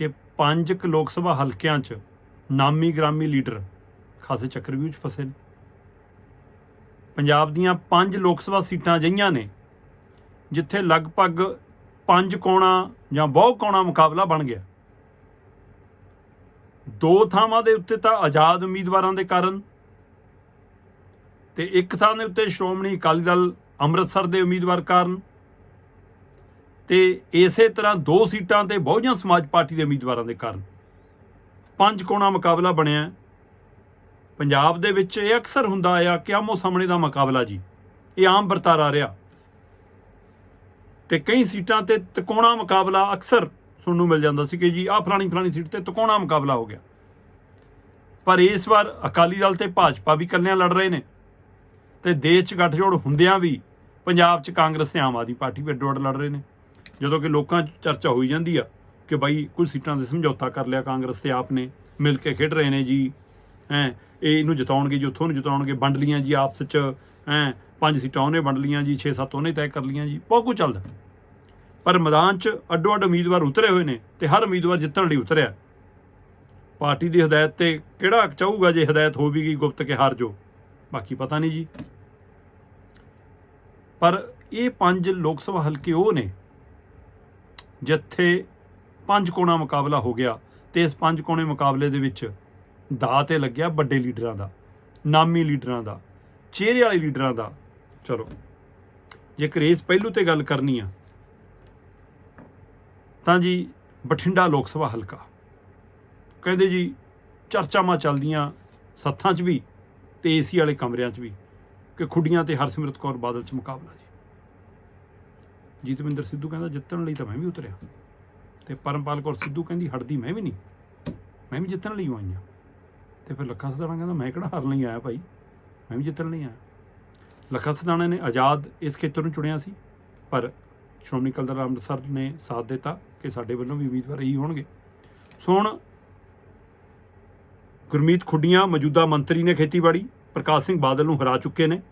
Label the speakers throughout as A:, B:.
A: ਕਿ ਪੰਜ ਕੁ ਲੋਕ ਸਭਾ ਹਲਕਿਆਂ 'ਚ ਨਾਮੀ ਗ੍ਰਾਮੀ ਲੀਡਰ ਖਾਸੇ ਚੱਕਰਵਿਊਹ 'ਚ ਫਸੇ ਨੇ। ਪੰਜਾਬ ਦੀਆਂ ਪੰਜ ਲੋਕ ਸਭਾ ਸੀਟਾਂ ਅਜਿਹੀਆਂ ਨੇ ਜਿੱਥੇ ਲਗਭਗ ਪੰਜ ਕੋਣਾ ਜਾਂ ਬਹੁ ਕੋਣਾ ਮੁਕਾਬਲਾ ਬਣ ਗਿਆ। ਦੋ ਥਾਵਾਂ ਦੇ ਉੱਤੇ ਤਾਂ ਆਜ਼ਾਦ ਉਮੀਦਵਾਰਾਂ ਦੇ ਕਾਰਨ ਤੇ ਇੱਕ ਥਾਂ ਦੇ ਉੱਤੇ ਸ਼੍ਰੋਮਣੀ ਅਕਾਲੀ ਦਲ ਅੰਮ੍ਰਿਤਸਰ ਦੇ ਉਮੀਦਵਾਰ ਕਾਰਨ ਤੇ ਇਸੇ ਤਰ੍ਹਾਂ ਦੋ ਸੀਟਾਂ ਤੇ ਬਹੁਜਨ ਸਮਾਜ ਪਾਰਟੀ ਦੇ ਉਮੀਦਵਾਰਾਂ ਦੇ ਕਾਰਨ ਪੰਜ ਕੋਣਾ ਮੁਕਾਬਲਾ ਬਣਿਆ। ਪੰਜਾਬ ਦੇ ਵਿੱਚ ਇਹ ਅਕਸਰ ਹੁੰਦਾ ਆ ਕਿ ਆਮੋ ਸਾਹਮਣੇ ਦਾ ਮੁਕਾਬਲਾ ਜੀ, ਇਹ ਆਮ ਵਰਤਾਰਾ ਰਿਹਾ। ਤੇ ਕਈ ਸੀਟਾਂ ਤੇ ਤਕੋਣਾ ਮੁਕਾਬਲਾ ਅਕਸਰ ਸੁਣਨ ਨੂੰ ਮਿਲ ਜਾਂਦਾ ਸੀ ਕਿ ਜੀ, ਆਹ ਫਲਾਣੀ ਫਲਾਣੀ ਸੀਟ ਤੇ ਤਕੋਣਾ ਮੁਕਾਬਲਾ ਹੋ ਗਿਆ। ਪਰ ਇਸ ਵਾਰ ਅਕਾਲੀ ਦਲ ਤੇ ਭਾਜਪਾ ਵੀ ਇਕੱਲਿਆਂ ਲੜ ਰਹੇ ਨੇ ਤੇ ਦੇਸ਼ 'ਚ ਗੱਠਜੋੜ ਹੁੰਦਿਆਂ ਵੀ ਪੰਜਾਬ 'ਚ ਕਾਂਗਰਸ ਤੇ ਆਮ ਆਦਮੀ ਪਾਰਟੀ ਵੀ ਅੱਡੋ ਅੱਡ ਲੜ ਰਹੇ ਨੇ। ਜਦੋਂ ਕਿ ਲੋਕਾਂ 'ਚ ਚਰਚਾ ਹੋਈ ਜਾਂਦੀ ਆ ਕਿ ਬਾਈ ਕੁਝ ਸੀਟਾਂ ਦੇ ਸਮਝੌਤਾ ਕਰ ਲਿਆ ਕਾਂਗਰਸ ਤੇ ਆਪ ਨੇ, ਮਿਲ ਕੇ ਖੇਡ ਰਹੇ ਨੇ ਜੀ, ਹੈ, ਇਹ ਇਹਨੂੰ ਜਿਤਾਉਣਗੇ ਜੀ, ਉੱਥੋਂ ਨੂੰ ਜਿਤਾਉਣਗੇ, ਵੰਡ ਲੀਆਂ ਜੀ ਆਪਸ 'ਚ, ਹੈ, ਪੰਜ ਸੀਟਾਂ ਉਹਨੇ ਵੰਡ ਲੀਆਂ ਜੀ 6-7 ਉਹਨੇ ਤੈਅ ਕਰ ਲੀਆਂ ਜੀ, ਬਹੁਤ ਕੁਝ ਚੱਲਦਾ। ਪਰ ਮੈਦਾਨ 'ਚ ਅੱਡੋ ਅੱਡ ਉਮੀਦਵਾਰ ਉਤਰੇ ਹੋਏ ਨੇ ਤੇ ਹਰ ਉਮੀਦਵਾਰ ਜਿੱਤਣ ਲਈ ਉਤਰਿਆ। ਪਾਰਟੀ ਦੀ ਹਦਾਇਤ ਤੇ ਕਿਹੜਾ ਚਾਹੂਗਾ ਜੇ ਹਦਾਇਤ ਹੋ ਵੀ ਗਈ ਗੁਪਤ ਕੇ ਹਾਰ ਜੋ, ਬਾਕੀ ਪਤਾ ਨਹੀਂ ਜੀ। ਪਰ ਇਹ ਪੰਜ ਲੋਕ ਸਭਾ ਹਲਕੇ ਉਹ ਨੇ ਜਿੱਥੇ ਪੰਜ ਕੋਣਾ ਮੁਕਾਬਲਾ ਹੋ ਗਿਆ ਤੇ ਇਸ ਪੰਜ ਕੋਣੇ ਮੁਕਾਬਲੇ ਦੇ ਵਿੱਚ ਦਾ ਤੇ ਲੱਗਿਆ ਵੱਡੇ ਲੀਡਰਾਂ ਦਾ, ਨਾਮੀ ਲੀਡਰਾਂ ਦਾ, ਚਿਹਰੇ ਵਾਲੇ ਲੀਡਰਾਂ ਦਾ। ਚਲੋ, ਜੇਕਰ ਇਸ ਪਹਿਲੂ ਤੇ ਗੱਲ ਕਰਨੀ ਆ, ਤਾਂ ਜੀ ਬਠਿੰਡਾ ਲੋਕ ਸਭਾ ਹਲਕਾ। ਕਹਿੰਦੇ ਜੀ, ਚਰਚਾਵਾਂ ਚੱਲਦੀਆਂ ਸੱਥਾਂ 'ਚ ਵੀ ਤੇ ਏਸੀ ਵਾਲੇ ਕਮਰਿਆਂ 'ਚ ਵੀ ਕਿ ਖੁੱਡੀਆਂ ਤੇ ਹਰਸਿਮਰਤ ਕੌਰ ਬਾਦਲ 'ਚ ਮੁਕਾਬਲਾ ਜੀ। ਜੀਤਵਿੰਦਰ ਸਿੱਧੂ ਕਹਿੰਦਾ, ਜਿੱਤਣ ਲਈ ਤਾਂ ਮੈਂ ਵੀ ਉਤਰਿਆ। ਤੇ ਪਰਮਪਾਲ ਕੌਰ ਸਿੱਧੂ ਕਹਿੰਦੀ, ਹਟਦੀ ਮੈਂ ਵੀ ਨਹੀਂ। ਮੈਂ ਵੀ ਜਿੱਤਣ ਲਈ ਆਈ ਹਾਂ। ਤੇ ਫਿਰ ਲੱਖਾ ਸਦਾਣਾ ਕਹਿੰਦਾ, ਮੈਂ ਕਿਹੜਾ ਹਾਰਨ ਲਈ ਆਇਆ ਭਾਈ? ਮੈਂ ਵੀ ਜਿੱਤਣ ਲਈ ਆਇਆ। ਲੱਖਾ ਸਦਾਣਾ ਨੇ ਆਜ਼ਾਦ ਇਸ ਖੇਤਰ ਨੂੰ ਚੁਣਿਆ ਸੀ, ਪਰ ਸ਼੍ਰੋਮਣੀ ਅਕਾਲੀ ਦਲ ਅੰਮ੍ਰਿਤਸਰ ਨੇ ਸਾਥ ਦਿੱਤਾ ਕਿ ਸਾਡੇ ਵੱਲੋਂ ਵੀ ਉਮੀਦਵਾਰ ਇਹੀ ਹੋਣਗੇ। ਸੋ ਹੁਣ ਗੁਰਮੀਤ ਖੁੱਡੀਆਂ, ਮੌਜੂਦਾ ਮੰਤਰੀ ਨੇ ਖੇਤੀਬਾੜੀ, ਪ੍ਰਕਾਸ਼ ਸਿੰਘ ਬਾਦਲ ਨੂੰ ਹਰਾ ਚੁੱਕੇ ਨੇ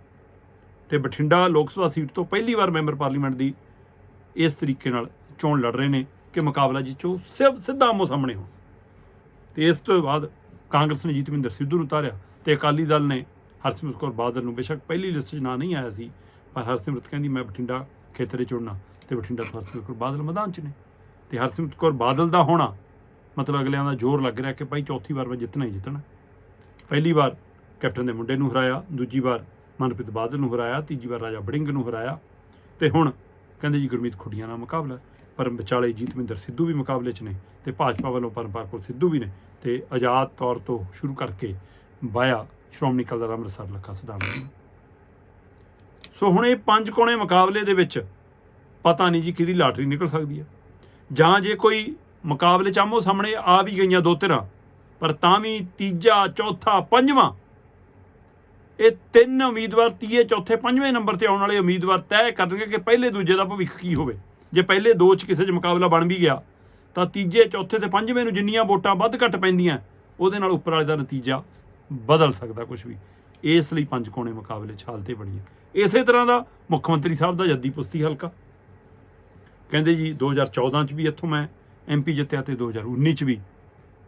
A: ਤੇ ਬਠਿੰਡਾ ਲੋਕ ਸਭਾ ਸੀਟ ਤੋਂ ਪਹਿਲੀ ਵਾਰ ਮੈਂਬਰ ਪਾਰਲੀਮੈਂਟ ਦੀ ਇਸ ਤਰੀਕੇ ਨਾਲ ਚੋਣ ਲੜ ਰਹੇ ਨੇ ਕਿ ਮੁਕਾਬਲਾ ਜਿੱਚੋ ਸਿਰ, ਸਿੱਧਾ ਆਮੋ ਸਾਹਮਣੇ ਹੋ ਤੇ ਇਸ ਤੋਂ ਬਾਅਦ ਕਾਂਗਰਸ ਨੇ ਜੀਤਵਿੰਦਰ ਸਿੱਧੂ ਨੂੰ ਉਤਾਰਿਆ ਤੇ ਅਕਾਲੀ ਦਲ ਨੇ ਹਰਸਿਮਰਤ ਕੌਰ ਬਾਦਲ ਨੂੰ ਬੇਸ਼ੱਕ ਪਹਿਲੀ ਲਿਸਟ 'ਚ ਨਾਂ ਨਹੀਂ ਆਇਆ ਸੀ, ਪਰ ਹਰਸਿਮਰਤ ਕਹਿੰਦੀ, ਮੈਂ ਬਠਿੰਡਾ ਖੇਤਰ 'ਚ ਚੁਣਨਾ ਤੇ ਬਠਿੰਡਾ ਤੋਂ ਹਰਸਿਮਰਤ ਕੌਰ ਬਾਦਲ ਮੈਦਾਨ 'ਚ ਨੇ। ਤੇ ਹਰਸਿਮਰਤ ਕੌਰ ਬਾਦਲ ਦਾ ਹੋਣਾ ਮਤਲਬ ਅਗਲਿਆਂ ਦਾ ਜ਼ੋਰ ਲੱਗ ਰਿਹਾ ਕਿ ਭਾਈ ਚੌਥੀ ਵਾਰ ਮੈਂ ਜਿੱਤਣਾ ਹੀ ਜਿੱਤਣਾ। ਪਹਿਲੀ ਵਾਰ ਕੈਪਟਨ ਦੇ ਮੁੰਡੇ ਨੂੰ ਹਰਾਇਆ, ਦੂਜੀ ਵਾਰ ਮਨਪ੍ਰੀਤ ਬਾਦਲ ਨੂੰ ਹਰਾਇਆ, ਤੀਜੀ ਵਾਰ ਰਾਜਾ ਬੜਿੰਗ ਨੂੰ ਹਰਾਇਆ। ਤੇ ਹੁਣ ਕਹਿੰਦੇ ਜੀ ਗੁਰਮੀਤ ਖੁੱਡੀਆਂ ਨਾਲ ਮੁਕਾਬਲਾ ਪਰ ਵਿਚਾਲੇ ਜੀਤਵਿੰਦਰ ਸਿੱਧੂ ਵੀ ਮੁਕਾਬਲੇ 'ਚ ਨੇ ਤੇ ਭਾਜਪਾ ਵੱਲੋਂ ਪਰਮਪਾਲ ਕੌਰ ਸਿੱਧੂ ਵੀ ਨੇ ਤੇ ਆਜ਼ਾਦ ਤੌਰ ਤੋਂ ਸ਼ੁਰੂ ਕਰਕੇ ਵਾਇਆ ਸ਼੍ਰੋਮਣੀ ਅਕਾਲੀ ਦਲ ਅੰਮ੍ਰਿਤਸਰ ਲੱਖਾ ਸਿਧਾਂਤ ਸੋ ਹੁਣ ਇਹ ਪੰਜ ਕੋਣੇ ਮੁਕਾਬਲੇ ਦੇ ਵਿੱਚ ਪਤਾ ਨਹੀਂ ਜੀ ਕਿਹਦੀ ਲਾਟਰੀ ਨਿਕਲ ਸਕਦੀ ਹੈ। ਜਾਂ ਜੇ ਕੋਈ ਮੁਕਾਬਲੇ ਚ ਆਮੋ ਸਾਹਮਣੇ ਆ ਵੀ ਗਈਆਂ ਦੋ ਤਿਰਾਂ ਪਰ ਤਾਂ ਵੀ ਤੀਜਾ, ਚੌਥਾ, ਪੰਜਵਾਂ ਇਹ ਤਿੰਨ ਉਮੀਦਵਾਰ ਤੀਏ, ਚੌਥੇ ਪੰਜਵੇਂ ਨੰਬਰ ਤੇ ਆਉਣ ਵਾਲੇ ਉਮੀਦਵਾਰ ਤੈਅ ਕਰਨਗੇ ਕਿ ਪਹਿਲੇ ਦੂਜੇ ਦਾ ਭਵਿੱਖ ਕੀ ਹੋਵੇ। ਜੇ ਪਹਿਲੇ ਦੋ ਚ ਕਿਸੇ ਚ ਮੁਕਾਬਲਾ ਬਣ ਵੀ ਗਿਆ, ਤਾਂ ਤੀਜੇ, ਚੌਥੇ ਤੇ ਪੰਜਵੇਂ ਨੂੰ ਜਿੰਨੀਆਂ ਵੋਟਾਂ ਵੱਧ ਘੱਟ ਪੈਂਦੀਆਂ, ਉਹਦੇ ਨਾਲ ਉੱਪਰ ਵਾਲੇ ਦਾ ਨਤੀਜਾ ਬਦਲ ਸਕਦਾ ਕੁਝ ਵੀ। ਇਸ ਲਈ ਪੰਜ ਕੋਣੇ ਮੁਕਾਬਲੇ ਚ ਹਾਲਤੇ ਬਣੀਆਂ। ਇਸੇ ਤਰ੍ਹਾਂ ਦਾ ਮੁੱਖ ਮੰਤਰੀ ਸਾਹਿਬ ਦਾ ਜੱਦੀ ਪੁਸਤੀ ਹਲਕਾ। ਕਹਿੰਦੇ ਜੀ 2014 ਚ ਵੀ ਇੱਥੋਂ ਮੈਂ ਐਮਪੀ ਜਿੱਤਿਆ ਤੇ 2019 ਚ ਵੀ।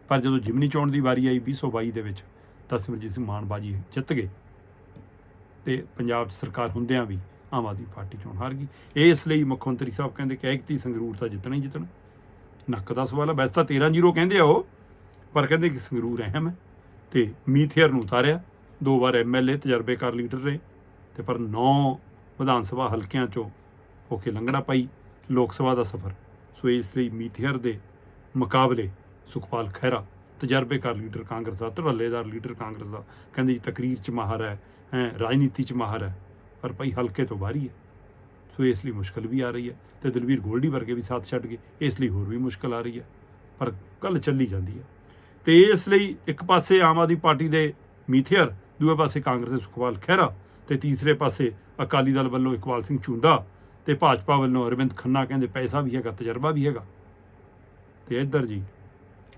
A: ਪਰ ਜਦੋਂ ਜਿਮਨੀ ਚੋਣ ਦੀ ਵਾਰੀ ਆਈ 2022 ਦੇ ਵਿੱਚ, ਤਾਂ ਸਿਮਰਜੀਤ ਸਿੰਘ ਮਾਨ ਬਾਜੀ ਜਿੱਤ ਗਏ। ਤੇ ਪੰਜਾਬ 'ਚ ਸਰਕਾਰ ਹੁੰਦਿਆਂ ਵੀ ਆਮ ਆਦਮੀ ਪਾਰਟੀ ਚੋਣ ਹਾਰ ਗਈ। ਇਹ ਇਸ ਲਈ ਮੁੱਖ ਮੰਤਰੀ ਸਾਹਿਬ ਕਹਿੰਦੇ ਕਿ ਐਕਤੀ ਸੰਗਰੂਰ ਤਾਂ ਜਿੱਤਣਾ ਹੀ ਜਿੱਤਣਾ। ਨੱਕ ਦਾ ਸਵਾਲ ਹੈ, ਵੈਸੇ ਤਾਂ 13 ਜ਼ੀਰੋ ਕਹਿੰਦੇ ਆ ਉਹ, ਪਰ ਕਹਿੰਦੇ ਕਿ ਸੰਗਰੂਰ ਅਹਿਮ ਹੈ ਤੇ ਮੀਥੇਰ ਨੂੰ ਉਤਾਰਿਆ। ਦੋ ਵਾਰ ਐਮਐਲਏ ਤਜਰਬੇਕਾਰ ਲੀਡਰ ਰਹੇ ਤੇ ਪਰ 9 ਵਿਧਾਨ ਸਭਾ ਹਲਕਿਆਂ ਚੋਂ ਹੋ ਕੇ ਲੰਘਣਾ ਪਈ। ਲੋਕ ਸਭਾ ਦਾ ਸਫ਼ਰ, ਸੋ ਇਸ ਲਈ ਮੀਥੇਰ ਦੇ ਮੁਕਾਬਲੇ ਸੁਖਪਾਲ ਖਹਿਰਾ, ਤਜਰਬੇਕਾਰ ਲੀਡਰ ਕਾਂਗਰਸ ਦਾ, ਧੜੱਲੇਦਾਰ ਲੀਡਰ ਕਾਂਗਰਸ ਦਾ, ਕਹਿੰਦੇ ਜੀ ਤਕਰੀਰ ਚ ਮਾਹਰ ਹੈ। ਰਾਜਨੀਤੀ ਚ ਮਾਹਰ ਹੈ। ਪਰ ਭਾਈ ਹਲਕੇ ਤੋਂ ਬਾਹਰੀ ਹੈ। ਸੋ ਇਸ ਲਈ ਮੁਸ਼ਕਲ ਵੀ ਆ ਰਹੀ ਹੈ ਤੇ ਦਲਵੀਰ ਗੋਲਡੀ ਵਰਗੇ ਵੀ ਸਾਥ ਛੱਡ ਗਏ ਇਸ ਲਈ ਹੋਰ ਵੀ ਮੁਸ਼ਕਲ ਆ ਰਹੀ ਹੈ। ਪਰ ਕੱਲ ਚੱਲੀ ਜਾਂਦੀ ਹੈ। ਤੇ ਇਸ ਲਈ ਇੱਕ ਪਾਸੇ ਆਮ ਆਦਮੀ ਪਾਰਟੀ ਦੇ ਮੀਥੇਰ ਦੂਏ ਪਾਸੇ ਕਾਂਗਰਸ ਦੇ ਸੁਖਪਾਲ ਖਹਿਰਾ ਤੇ ਤੀਸਰੇ ਪਾਸੇ ਅਕਾਲੀ ਦਲ ਵੱਲੋਂ ਇਕਬਾਲ ਸਿੰਘ ਝੁੰਦਾ ਤੇ ਭਾਜਪਾ ਵੱਲੋਂ ਅਰਵਿੰਦ ਖੰਨਾ ਕਹਿੰਦੇ ਪੈਸਾ ਵੀ ਹੈਗਾ ਤਜਰਬਾ ਵੀ ਹੈਗਾ। ਤੇ ਇੱਧਰ ਜੀ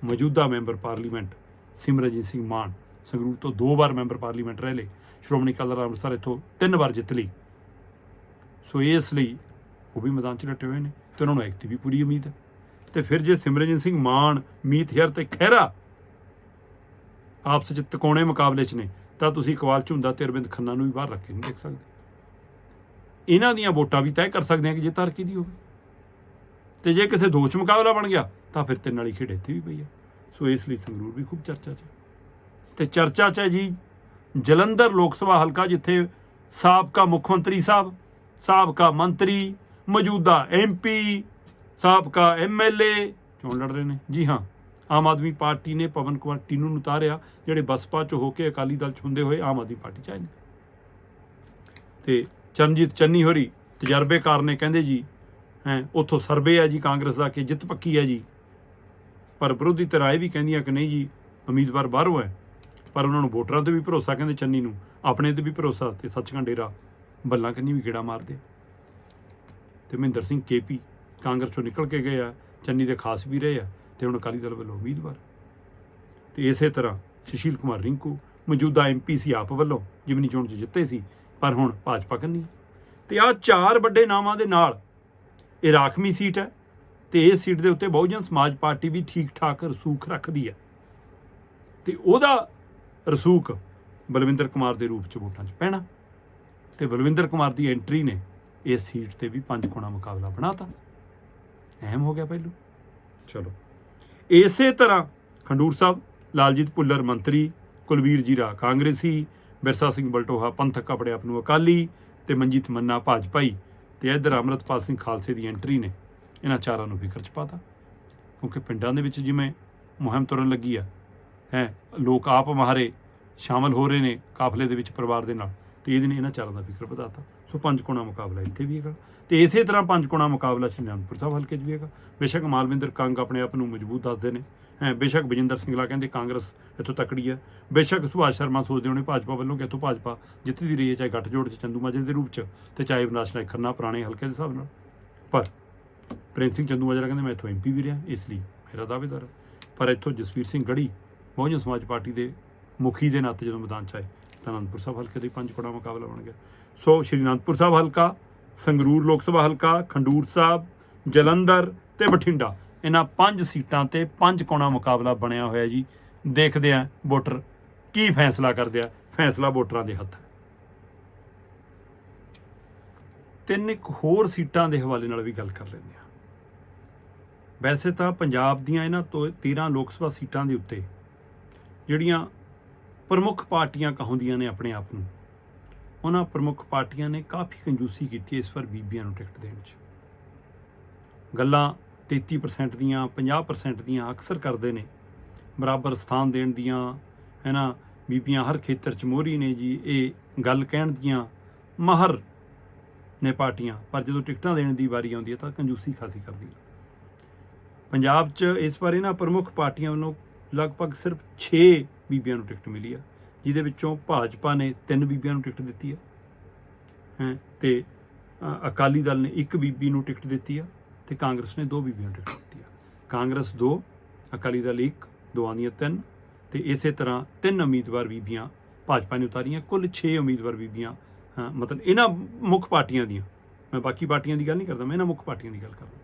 A: ਮੌਜੂਦਾ ਮੈਂਬਰ ਪਾਰਲੀਮੈਂਟ ਸਿਮਰਜੀਤ ਸਿੰਘ ਮਾਨ ਸੰਗਰੂਰ ਤੋਂ ਦੋ ਵਾਰ ਮੈਂਬਰ ਪਾਰਲੀਮੈਂਟ ਰਹੇ ਲੇ ਸ਼੍ਰੋਮਣੀ ਅਕਾਲੀ ਦਲ ਅੰਮ੍ਰਿਤਸਰ ਇੱਥੋਂ ਤਿੰਨ ਵਾਰ ਜਿੱਤ ਲਈ। ਸੋ ਇਸ ਲਈ ਉਹ ਵੀ ਮੈਦਾਨ 'ਚ ਡਟੇ ਹੋਏ ਨੇ ਤੇ ਉਹਨਾਂ ਨੂੰ ਐਕਤੀ ਵੀ ਪੂਰੀ ਉਮੀਦ ਹੈ। ਤੇ ਫਿਰ ਜੇ ਸਿਮਰਨਜੀਤ ਸਿੰਘ ਮਾਨ, ਮੀਤ ਹੇਅਰ ਤੇ ਖਹਿਰਾ ਆਪਸ ਵਿੱਚ ਤਿਕੋਣੇ ਮੁਕਾਬਲੇ 'ਚ ਨੇ, ਤਾਂ ਤੁਸੀਂ ਇਕਬਾਲ ਝੁੰਦਾ ਤੇ ਅਰਵਿੰਦ ਖੰਨਾ ਨੂੰ ਵੀ ਬਾਹਰ ਰੱਖ ਕੇ ਨਹੀਂ ਦੇਖ ਸਕਦੇ। ਇਹਨਾਂ ਦੀਆਂ ਵੋਟਾਂ ਵੀ ਤੈਅ ਕਰ ਸਕਦੇ ਆ ਕਿ ਜੇ ਤਰ ਕਿਹਦੀ ਹੋਵੇ। ਤੇ ਜੇ ਕਿਸੇ ਦੋਸ਼ ਮੁਕਾਬਲਾ ਬਣ ਗਿਆ, ਤਾਂ ਫਿਰ ਤਿੰਨ ਵਾਲੀ ਖੇਡ ਇੱਥੇ ਵੀ ਪਈ ਹੈ। ਸੋ ਇਸ ਲਈ ਸੰਗਰੂਰ ਵੀ ਖੂਬ ਚਰਚਾ 'ਚ ਹੈ। ਤੇ ਚਰਚਾ 'ਚ ਹੈ ਜੀ ਜਲੰਧਰ ਲੋਕ ਸਭਾ ਹਲਕਾ, ਜਿੱਥੇ ਸਾਬਕਾ ਮੁੱਖ ਮੰਤਰੀ ਸਾਹਿਬ, ਸਾਬਕਾ ਮੰਤਰੀ, ਮੌਜੂਦਾ ਐਮਪੀ ਸਾਬਕਾ ਐਮਐਲਏ ਚੋਣ ਲੜ ਰਹੇ ਨੇ? ਜੀ ਹਾਂ, ਆਮ ਆਦਮੀ ਪਾਰਟੀ ਨੇ ਪਵਨ ਕੁਮਾਰ ਟੀਨੂ ਨੂੰ ਉਤਾਰਿਆ, ਜਿਹੜੇ ਬਸਪਾ ਚ ਹੋ ਕੇ ਅਕਾਲੀ ਦਲ ਚ ਹੁੰਦੇ ਹੋਏ ਆਮ ਆਦਮੀ ਪਾਰਟੀ ਚ ਆਏ ਨੇ। ਤੇ ਚਰਨਜੀਤ ਚੰਨੀ ਹੋਰੀ ਤਜਰਬੇਕਾਰ ਨੇ ਕਹਿੰਦੇ ਜੀ, ਹੈ, ਉੱਥੋਂ ਸਰਵੇ ਹੈ ਜੀ, ਕਾਂਗਰਸ ਦਾ ਕਿ ਜਿੱਤ ਪੱਕੀ ਹੈ ਜੀ। ਪਰ ਵਿਰੋਧੀ ਧਿਰਾਂ ਇਹ ਵੀ ਕਹਿੰਦੀਆਂ ਕਿ ਨਹੀਂ ਜੀ, ਉਮੀਦਵਾਰ ਬਾਹਰੋਂ ਹੈ। ਪਰ ਉਹਨਾਂ ਨੂੰ ਵੋਟਰਾਂ ਤੇ ਵੀ ਭਰੋਸਾ, ਕਹਿੰਦੇ ਚੰਨੀ ਨੂੰ, ਆਪਣੇ ਤੇ ਵੀ ਭਰੋਸਾ ਤੇ ਸੱਚਖੰਡ ਡੇਰਾ ਬੱਲਾਂ ਕੰਨੀ ਵੀ ਗੇੜਾ ਮਾਰਦੇ। ਤੇ ਮਹਿੰਦਰ ਸਿੰਘ ਕੇਪੀ ਕਾਂਗਰਸ ਚੋਂ ਨਿਕਲ ਕੇ ਗਏ ਆ, ਚੰਨੀ ਦੇ ਖਾਸ ਵੀ ਰਹੇ ਆ, ਤੇ ਹੁਣ ਅਕਾਲੀ ਦਲ ਵੱਲੋਂ ਉਮੀਦਵਾਰ। ਤੇ ਇਸੇ ਤਰ੍ਹਾਂ ਸੁਸ਼ੀਲ ਕੁਮਾਰ ਰਿੰਕੂ, ਮੌਜੂਦਾ ਐਮਪੀ ਸੀ ਆਪ ਵੱਲੋਂ ਜਿਮਨੀ ਚੋਣ 'ਚ ਜਿੱਤੇ ਸੀ, ਪਰ ਹੁਣ ਭਾਜਪਾ ਕੰਨੀ। ਤੇ ਆ ਚਾਰ ਵੱਡੇ ਨਾਵਾਂ ਦੇ ਨਾਲ ਇਹ ਰਾਖਵੀਂ ਸੀਟ ਹੈ, ਤੇ ਇਸ ਸੀਟ ਦੇ ਉੱਤੇ ਬਹੁਜਨ ਸਮਾਜ ਪਾਰਟੀ ਵੀ ਠੀਕ ਠਾਕ ਰਸੂਖ ਰੱਖਦੀ ਹੈ। ਤੇ ਉਹਦਾ ਰਸੂਕ ਬਲਵਿੰਦਰ ਕੁਮਾਰ ਦੇ ਰੂਪ 'ਚ ਵੋਟਾਂ 'ਚ ਪੈਣਾ। ਤੇ ਬਲਵਿੰਦਰ ਕੁਮਾਰ ਦੀ ਐਂਟਰੀ ਨੇ ਇਸ ਸੀਟ ਤੇ ਵੀ ਪੰਜ ਕੋਣਾ ਮੁਕਾਬਲਾ ਬਣਾਤਾ। ਅਹਿਮ ਹੋ ਗਿਆ ਪਹਿਲੂ। ਚਲੋ। ਇਸੇ ਤਰ੍ਹਾਂ ਖੰਡੂਰ ਸਾਹਿਬ, ਲਾਲਜੀਤ ਭੁੱਲਰ ਮੰਤਰੀ, ਕੁਲਵੀਰ ਜੀਰਾ ਕਾਂਗਰਸੀ, ਬਿਰਸਾ ਸਿੰਘ ਬਲਟੋਹਾ ਪੰਥਕ ਆਪਣੇ ਆਪ ਨੂੰ ਅਕਾਲੀ ਤੇ ਮਨਜੀਤ ਮੰਨਾ ਭਾਜਪਾਈ ਤੇ ਇੱਧਰ ਅਮਰਤਪਾਲ ਸਿੰਘ ਖਾਲਸੇ ਦੀ ਐਂਟਰੀ ਨੇ ਇਹਨਾਂ ਚਾਰਾਂ ਨੂੰ ਫਿਕਰ ਚ ਪਾਤਾ। ਕਿਉਂਕਿ ਪਿੰਡਾਂ ਦੇ ਵਿੱਚ ਜਿਵੇਂ ਮੁਹਿੰਮ ਤੁਰਨ ਲੱਗੀ ਆ ਹੈ, ਲੋਕ ਆਪ ਮਾਰੇ ਸ਼ਾਮਲ ਹੋ ਰਹੇ ਨੇ ਕਾਫਲੇ ਦੇ ਵਿੱਚ ਪਰਿਵਾਰ ਦੇ ਨਾਲ। ਤੇ ਇਹਦੇ ਨੇ ਇਹਨਾਂ ਚਾਰਾਂ ਦਾ ਫਿਕਰ ਵਧਾਤਾ। ਸੋ ਪੰਜ ਕੋਣਾ ਮੁਕਾਬਲਾ ਇੱਥੇ ਵੀ ਹੈਗਾ। ਤੇ ਇਸੇ ਤਰ੍ਹਾਂ ਪੰਜ ਕੋਣਾ ਮੁਕਾਬਲਾ ਸ਼੍ਰੀ ਸਾਹਿਬ ਹਲਕੇ 'ਚ ਵੀ ਹੈਗਾ। ਬੇਸ਼ੱਕ ਮਾਲਵਿੰਦਰ ਕੰਗ ਆਪਣੇ ਆਪ ਨੂੰ ਮਜ਼ਬੂਤ ਦੱਸਦੇ ਨੇ। ਹੈ, ਬੇਸ਼ੱਕ ਬਜਿੰਦਰ ਸਿੰਘਲਾ ਕਹਿੰਦੇ ਕਾਂਗਰਸ ਇੱਥੋਂ ਤਕੜੀ ਹੈ। ਬੇਸ਼ੱਕ ਸੁਭਾਸ਼ ਸ਼ਰਮਾ ਸੋਚਦੇ ਹੋਣੇ ਭਾਜਪਾ ਵੱਲੋਂ ਕਿ ਇੱਥੋਂ ਭਾਜਪਾ ਜਿੱਤਦੀ ਰਹੀ ਹੈ, ਚਾਹੇ ਗੱਠਜੋੜ 'ਚ ਚੰਦੂ ਮਾਜਰੇ ਦੇ ਰੂਪ 'ਚ ਤੇ ਚਾਹੇ ਵਿਨਾਸ਼ ਨਾਇਕ ਖੰਨਾ ਪੁਰਾਣੇ ਹਲਕੇ ਦੇ ਹਿਸਾਬ ਨਾਲ। ਪਰ ਪ੍ਰਿੰਸ ਸਿੰਘ ਚੰਦੂ ਮਾਜਰਾ ਕਹਿੰਦੇ, ਮੈਂ ਇੱਥੋਂ ਐਮਪੀ ਵੀ ਰਿਹਾ, ਇਸ ਲਈ ਮੇਰਾ ਦਾਅਵੇਦਾਰ ਹੈ। ਪਰ ਇੱਥੋਂ ਜਸਵੀਰ ਸਿੰਘ ਗੜੀ ਬਹੁਜਨ ਸਮਾਜ ਪਾਰਟੀ ਦੇ ਮੁਖੀ ਦੇ ਨਾਤੇ ਜਦੋਂ ਮੈਦਾਨ 'ਚ ਆਏ, ਤਾਂ ਅਨੰਦਪੁਰ ਸਾਹਿਬ ਹਲਕੇ ਦੇ ਪੰਜ ਕੋਣਾ ਮੁਕਾਬਲਾ ਬਣ ਗਿਆ। ਸੋ ਸ਼੍ਰੀ ਅਨੰਦਪੁਰ ਸਾਹਿਬ ਹਲਕਾ, ਸੰਗਰੂਰ ਲੋਕ ਸਭਾ ਹਲਕਾ, ਖੰਡੂਰ ਸਾਹਿਬ, ਜਲੰਧਰ ਤੇ ਬਠਿੰਡਾ, ਇਹਨਾਂ ਪੰਜ ਸੀਟਾਂ ਤੇ ਪੰਜ ਕੋਣਾ ਮੁਕਾਬਲਾ ਬਣਿਆ ਹੋਇਆ ਜੀ। ਦੇਖਦੇ ਆਂ ਵੋਟਰ ਕੀ ਫੈਸਲਾ ਕਰਦੇ ਆ। ਫੈਸਲਾ ਵੋਟਰਾਂ ਦੇ ਹੱਥ। ਤਿੰਨ ਇੱਕ ਹੋਰ ਸੀਟਾਂ ਦੇ ਹਵਾਲੇ ਨਾਲ ਵੀ ਗੱਲ ਕਰ ਲੈਂਦੇ ਆ ਵੈਸੇ ਤਾਂ ਪੰਜਾਬ ਦੀਆਂ ਇਹਨਾਂ ਤੋਂ 13 ਲੋਕ ਸਭਾ ਸੀਟਾਂ ਦੇ ਉੱਤੇ ਜਿਹੜੀਆਂ ਪ੍ਰਮੁੱਖ ਪਾਰਟੀਆਂ ਕਹਾਉਂਦੀਆਂ ਨੇ ਆਪਣੇ ਆਪ ਨੂੰ, ਉਹਨਾਂ ਪ੍ਰਮੁੱਖ ਪਾਰਟੀਆਂ ਨੇ ਕਾਫੀ ਕੰਜੂਸੀ ਕੀਤੀ ਇਸ ਵਾਰ ਬੀਬੀਆਂ ਨੂੰ ਟਿਕਟ ਦੇਣ 'ਚ। ਗੱਲਾਂ 33% ਦੀਆਂ 50% ਦੀਆਂ ਅਕਸਰ ਕਰਦੇ ਨੇ, ਬਰਾਬਰ ਸਥਾਨ ਦੇਣ ਦੀਆਂ ਹੈ ਨਾ ਬੀਬੀਆਂ ਹਰ ਖੇਤਰ 'ਚ ਮੋਹਰੀ ਨੇ ਜੀ, ਇਹ ਗੱਲ ਕਹਿਣ ਦੀਆਂ ਮਾਹਰ ਨੇ ਪਾਰਟੀਆਂ, ਪਰ ਜਦੋਂ ਟਿਕਟਾਂ ਦੇਣ ਦੀ ਵਾਰੀ ਆਉਂਦੀ ਹੈ ਤਾਂ ਕੰਜੂਸੀ ਖਾਸੀ ਕਰਦੀ ਪੰਜਾਬ 'ਚ ਇਸ ਵਾਰ ਇਹਨਾਂ ਪ੍ਰਮੁੱਖ ਪਾਰਟੀਆਂ ਵੱਲੋਂ ਲਗਭਗ ਸਿਰਫ 6 ਬੀਬੀਆਂ ਨੂੰ ਟਿਕਟ ਮਿਲੀ ਆ, ਜਿਹਦੇ ਵਿੱਚੋਂ ਭਾਜਪਾ ਨੇ 3 ਬੀਬੀਆਂ ਨੂੰ ਟਿਕਟ ਦਿੱਤੀ ਆ। ਹੈਂ, ਤੇ ਅਕਾਲੀ ਦਲ ਨੇ ਇੱਕ ਬੀਬੀ ਨੂੰ ਟਿਕਟ ਦਿੱਤੀ ਆ ਤੇ ਕਾਂਗਰਸ ਨੇ ਦੋ ਬੀਬੀਆਂ ਨੂੰ ਟਿਕਟ ਦਿੱਤੀ ਆ। ਕਾਂਗਰਸ 2 ਅਕਾਲੀ ਦਲ 1 ਦੋਵਾਂ ਦੀਆਂ 3 ਤੇ ਇਸੇ ਤਰ੍ਹਾਂ ਤਿੰਨ ਉਮੀਦਵਾਰ ਬੀਬੀਆਂ ਭਾਜਪਾ ਨੇ ਉਤਾਰੀਆਂ, ਕੁੱਲ 6 ਉਮੀਦਵਾਰ ਬੀਬੀਆਂ ਮਤਲਬ ਇਹਨਾਂ ਮੁੱਖ ਪਾਰਟੀਆਂ ਦੀਆਂ। ਮੈਂ ਬਾਕੀ ਪਾਰਟੀਆਂ ਦੀ ਗੱਲ ਨਹੀਂ ਕਰਦਾ, ਮੈਂ ਇਹਨਾਂ ਮੁੱਖ ਪਾਰਟੀਆਂ ਦੀ ਗੱਲ ਕਰਦਾ।